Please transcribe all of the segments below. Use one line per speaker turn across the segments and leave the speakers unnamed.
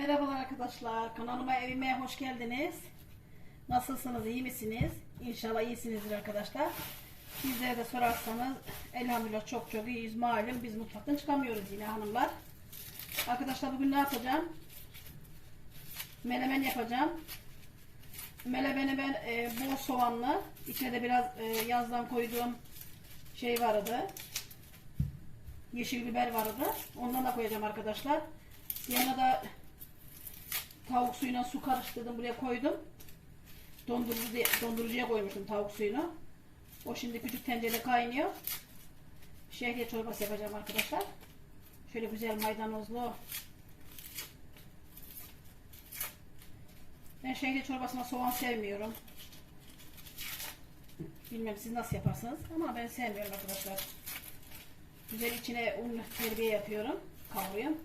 Merhabalar arkadaşlar. Kanalıma evime hoş geldiniz. Nasılsınız? iyi misiniz? İnşallah iyisinizdir arkadaşlar. Sizlere de sorarsanız elhamdülillah çok çok iyiyiz. Malum biz mutfaktan çıkamıyoruz yine hanımlar. Arkadaşlar bugün ne yapacağım? Menemen yapacağım. Menemeni ben e, bol soğanlı. İçine de biraz e, yazdan koyduğum şey vardı. Yeşil biber vardı. Ondan da koyacağım arkadaşlar. Yanına da tavuk suyuna su karıştırdım buraya koydum. Dondurucu, dondurucuya koymuştum tavuk suyunu. O şimdi küçük tencerede kaynıyor. Şehriye çorbası yapacağım arkadaşlar. Şöyle güzel maydanozlu. Ben şehriye çorbasına soğan sevmiyorum. Bilmem siz nasıl yaparsınız ama ben sevmiyorum arkadaşlar. Güzel içine un terbiye yapıyorum. Kavuruyorum.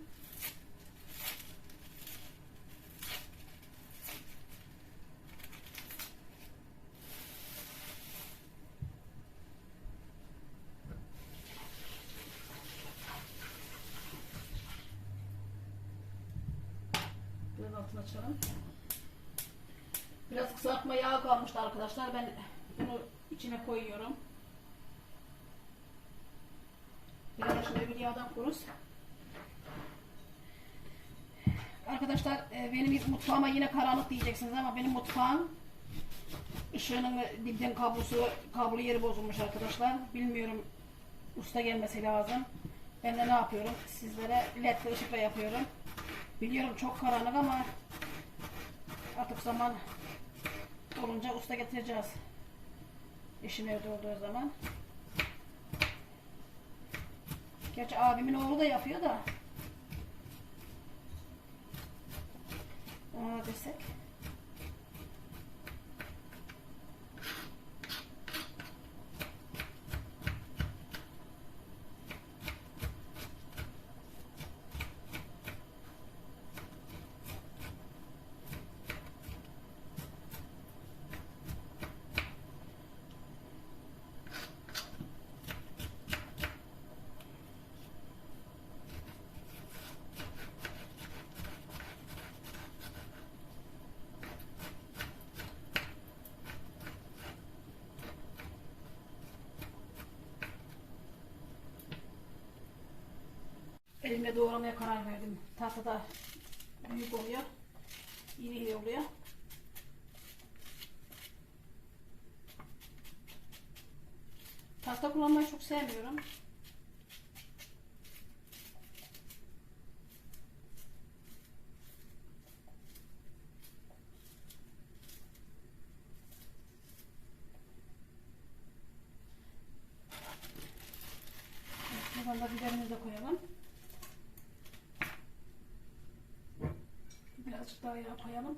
Biraz altını açalım. Biraz kızartma yağı kalmıştı arkadaşlar. Ben bunu içine koyuyorum. Biraz şöyle bir yağdan kuruz. Arkadaşlar e, benim mutfağıma yine karanlık diyeceksiniz ama benim mutfağım ışığının dipten kablosu kablo yeri bozulmuş arkadaşlar. Bilmiyorum usta gelmesi lazım. Ben de ne yapıyorum? Sizlere led ışıkla yapıyorum. Biliyorum çok karanlık ama artık zaman olunca usta getireceğiz. Eşim evde olduğu zaman. Gerçi abimin oğlu da yapıyor da. Ona desek. Elimle doğramaya karar verdim. Tahtada büyük oluyor. İri iyi oluyor. Tahta kullanmayı çok sevmiyorum. Koyalım.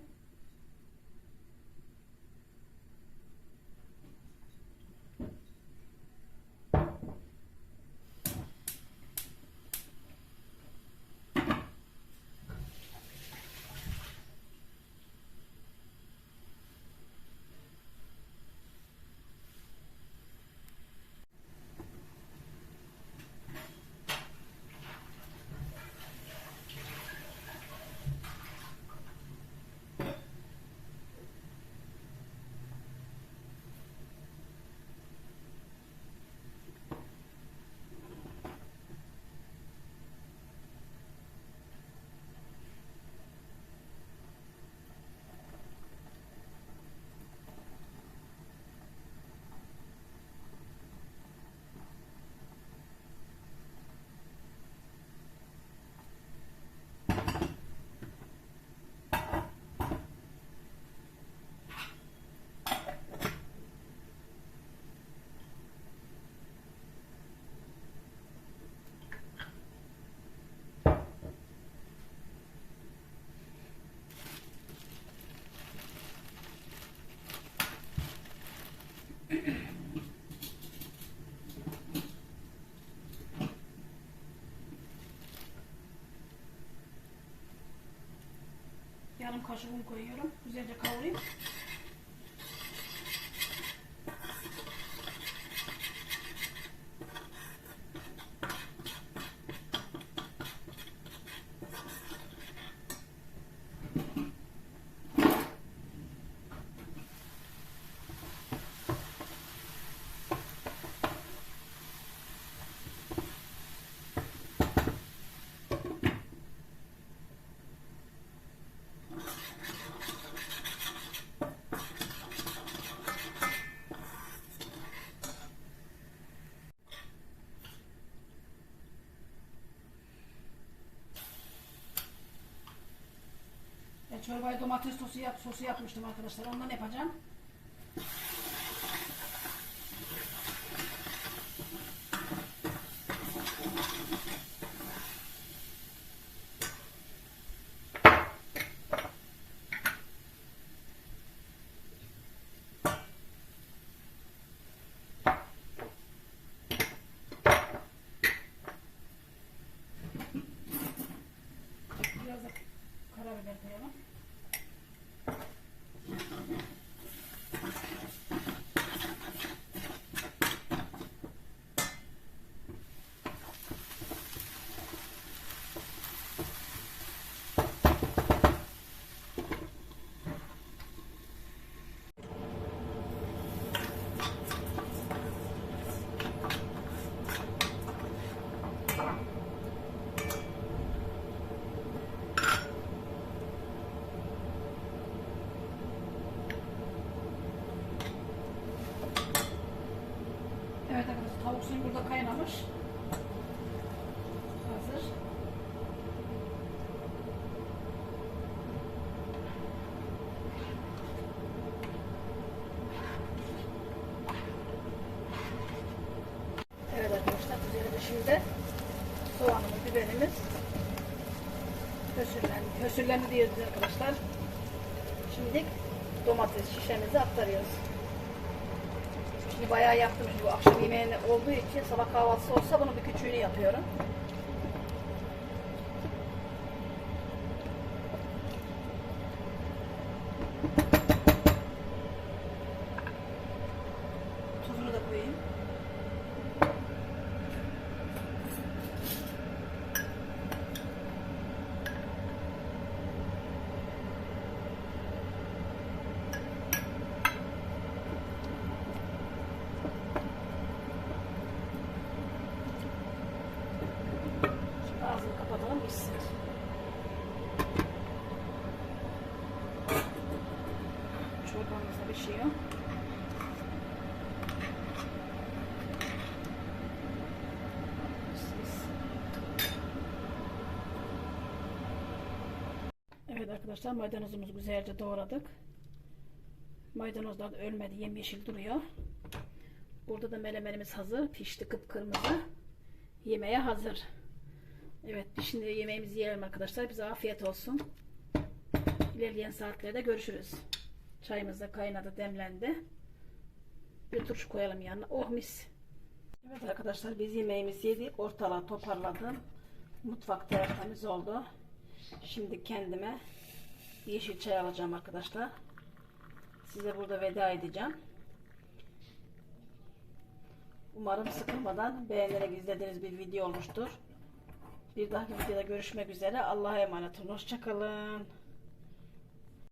Yarım kaşık un koyuyorum. Güzelce kavurayım. Çorbayı domates sosu yap, sosu yapmıştım arkadaşlar. Ondan yapacağım. Biraz da karabiber koyalım. Evet arkadaşlar burada kaynamış. Hazır. Evet arkadaşlar üzerinde şimdi soğanımız, biberimiz hösürlendi. Hösürlendi diyoruz arkadaşlar. Şimdi domates şişemizi aktarıyoruz. Şimdi bayağı yaptım şimdi akşam yemeğinde olduğu için sabah kahvaltısı olsa bunun bir küçüğünü yapıyorum. Tuzunu da koyayım. Şimdi pişsin. Çorbamız pişiyor. Evet arkadaşlar maydanozumuzu güzelce doğradık. Maydanozlar da ölmedi, yemyeşil duruyor. Burada da melemenimiz hazır, pişti kıpkırmızı. Yemeğe hazır. Evet şimdi yemeğimizi yiyelim arkadaşlar. Bize afiyet olsun. İlerleyen saatlerde görüşürüz. Çayımız da kaynadı, demlendi. Bir turşu koyalım yanına. Oh mis. Evet arkadaşlar biz yemeğimizi yedik. Ortalığı toparladım. Mutfak tertemiz oldu. Şimdi kendime yeşil çay alacağım arkadaşlar. Size burada veda edeceğim. Umarım sıkılmadan beğenerek izlediğiniz bir video olmuştur. Bir dahaki videoda görüşmek üzere. Allah'a emanet olun. Hoşçakalın.